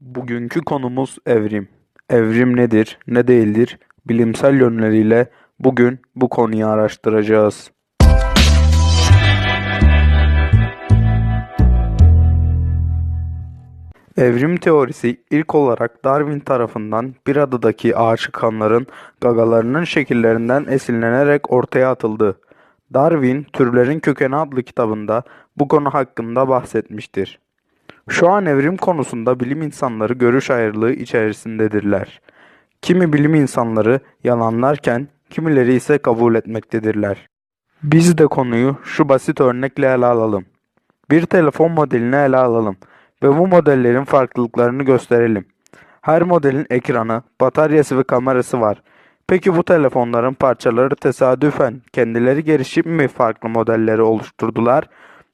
Bugünkü konumuz evrim. Evrim nedir, ne değildir? Bilimsel yönleriyle bugün bu konuyu araştıracağız. Evrim teorisi ilk olarak Darwin tarafından bir adadaki ağaç çıkanların gagalarının şekillerinden esinlenerek ortaya atıldı. Darwin, Türlerin Kökeni adlı kitabında bu konu hakkında bahsetmiştir. Şu an evrim konusunda bilim insanları görüş ayrılığı içerisindedirler. Kimi bilim insanları yalanlarken kimileri ise kabul etmektedirler. Biz de konuyu şu basit örnekle ele alalım. Bir telefon modelini ele alalım ve bu modellerin farklılıklarını gösterelim. Her modelin ekranı, bataryası ve kamerası var. Peki bu telefonların parçaları tesadüfen kendileri gelişip mi farklı modelleri oluşturdular?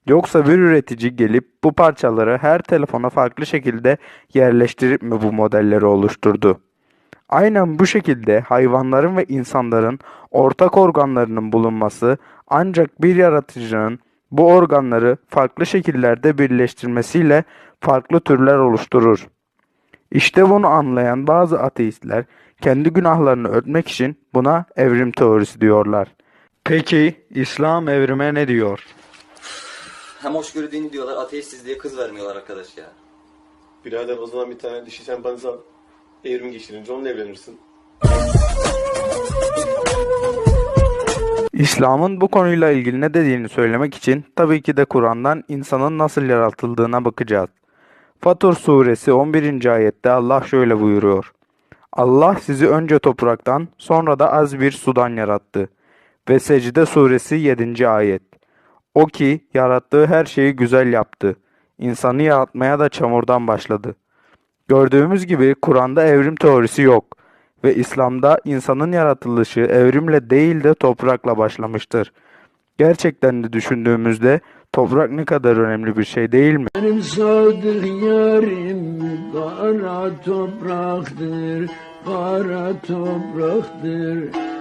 Yoksa bir üretici gelip bu parçaları her telefona farklı şekilde yerleştirip mi bu modelleri oluşturdu? Aynen bu şekilde hayvanların ve insanların ortak organlarının bulunması ancak bir yaratıcının bu organları farklı şekillerde birleştirmesiyle farklı türler oluşturur. İşte bunu anlayan bazı ateistler kendi günahlarını örtmek için buna evrim teorisi diyorlar. Peki İslam evrime ne diyor? Hem hoşgörü dini diyorlar, ateistiz diye kız vermiyorlar arkadaş ya. Birader o zaman bir tane dişi şempanze al. Evrim geçirince onunla evlenirsin. İslam'ın bu konuyla ilgili ne dediğini söylemek için tabii ki de Kur'an'dan insanın nasıl yaratıldığına bakacağız. Fatur suresi 11. ayette Allah şöyle buyuruyor. Allah sizi önce topraktan sonra da az bir sudan yarattı. Ve Secde suresi 7. ayet. O ki yarattığı her şeyi güzel yaptı. İnsanı yaratmaya da çamurdan başladı. Gördüğümüz gibi Kur'an'da evrim teorisi yok ve İslam'da insanın yaratılışı evrimle değil de toprakla başlamıştır. Gerçekten de düşündüğümüzde toprak ne kadar önemli bir şey değil mi? Benim sadık yarim kara topraktır, kara topraktır.